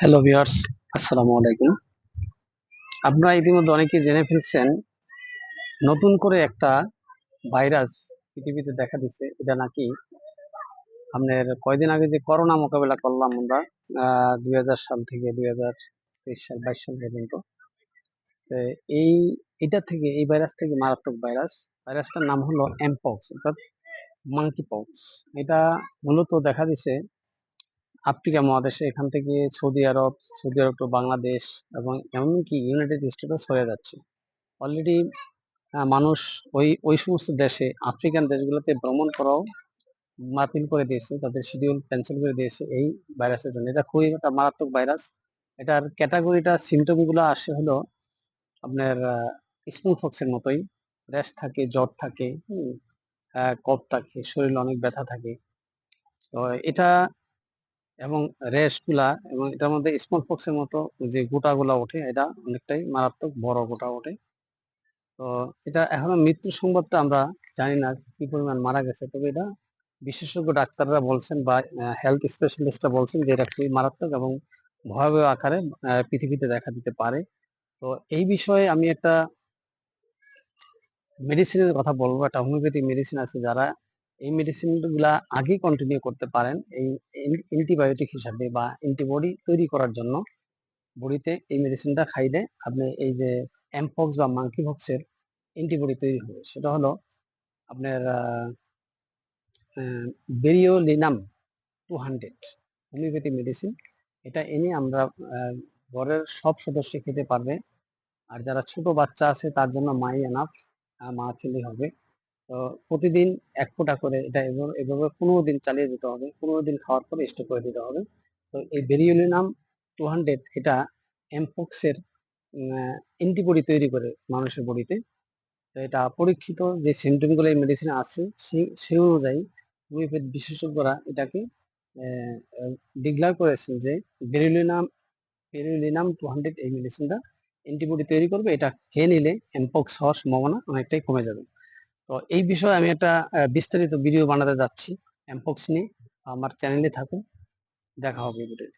Hello viewers আসসালামু আলাইকুম আপনারা ইতিমধ্যে অনেকে জেনে ফেলছেন, নতুন করে একটা ভাইরাস পৃথিবীতে দেখা দিচ্ছে এটা নাকি আপনার কয়দিন আগে যে করোনা মোকাবেলা করলাম আমরা দুই হাজার সাল থেকে, দুই হাজার তেইশ সাল, বাইশ সাল পর্যন্ত। এই, এটা থেকে, এই ভাইরাস থেকে মারাত্মক ভাইরাস। ভাইরাসটার নাম হলো এমপক্স অর্থাৎ মাঙ্কি পক্স এটা মূলত দেখা দিছে আফ্রিকা মহাদেশে এখান থেকে Saudi Arab Saudi Arab to Bangladesh এবং এমনকি ইউনাইটেড স্টেটও ছড়িয়ে যাচ্ছে? অলরেডি মানুষ ওই ওই সমস্ত দেশে, আফ্রিকান দেশগুলোতে ভ্রমণ করাও বাতিল করে দিয়েছে, তাদের শিডিউল ক্যান্সেল করে দিয়েছে এই ভাইরাসের জন্য। এটা খুবই একটা মারাত্মক ভাইরাস। এটার ক্যাটাগরিটা সিমটমগুলো আসে হলো আপনার স্মুথ ফক্সের মতোই। র্যাশ থাকে, জ্বর থাকে কফ থাকে, শরীরে অনেক ব্যথা থাকে। তো এটা এবং রেশগুলা এবং এটার মধ্যে স্মল পক্সের মতো যে গোটাগুলা ওঠে, এটা অনেকটাই মারাত্মক বড় গোটা ওঠে। তো এটা এখনও মৃত্যু সংবাদটা আমরা জানি না কি পরিমাণ মারা গেছে, তবে এটা বিশেষজ্ঞ ডাক্তাররা বলছেন বা হেলথ স্পেশালিস্টরা বলছেন যে এটা খুবই মারাত্মক এবং ভয়াবহ আকারে পৃথিবীতে দেখা দিতে পারে। তো এই বিষয়ে আমি একটা মেডিসিনের কথা বলব, একটা হোমিওপ্যাথিক মেডিসিন আছে যারা এই মেডিসিনগুলা আগে কন্টিনিউ করতে পারেন এই অ্যান্টিবায়োটিক হিসাবে বা অ্যান্টিবডি তৈরি করার জন্য। বডিতে এই মেডিসিনটা খাইলে আপনি এই যে এমপক্স বা মাঙ্কি ভক্সের অ্যান্টিবডি তৈরি হবে। সেটা হলো আপনার variolinum two hundred homeopathy medicine এটা এনে আমরা ঘরের সব সদস্য খেতে পারবে। আর যারা ছোট বাচ্চা আছে তার জন্য মাই এনাফ মা খেলে হবে। তো প্রতিদিন এক ফোঁটা করে এটা এভাবে পনেরো দিন চালিয়ে দিতে হবে। পনেরো দিন খাওয়ার পরে স্টপ করে দিতে হবে। তো এই বেরিওলিনাম টু হান্ড্রেড এটা এমপক্সের অ্যান্টিবডি তৈরি করে মানুষের বডিতে। তো এটা পরীক্ষিত যে সিমটমগুলো এই মেডিসিনে আছে, সেই অনুযায়ী হোমিওপ্যাথ বিশেষজ্ঞরা এটাকে ডিক্লার করেছেন যে বেরিলিনাম বেরিলিনাম টু হান্ড্রেড এই মেডিসিনটা অ্যান্টিবডি তৈরি করবে। এটা খেয়ে নিলে এমপক্স হওয়ার সম্ভাবনা অনেকটাই কমে যাবে। তো এই বিষয়ে আমি একটা বিস্তারিত ভিডিও বানাতে যাচ্ছি। এমপক্স নিয়ে, আমার চ্যানেলে থাকুন। দেখা হবে ভিডিওতে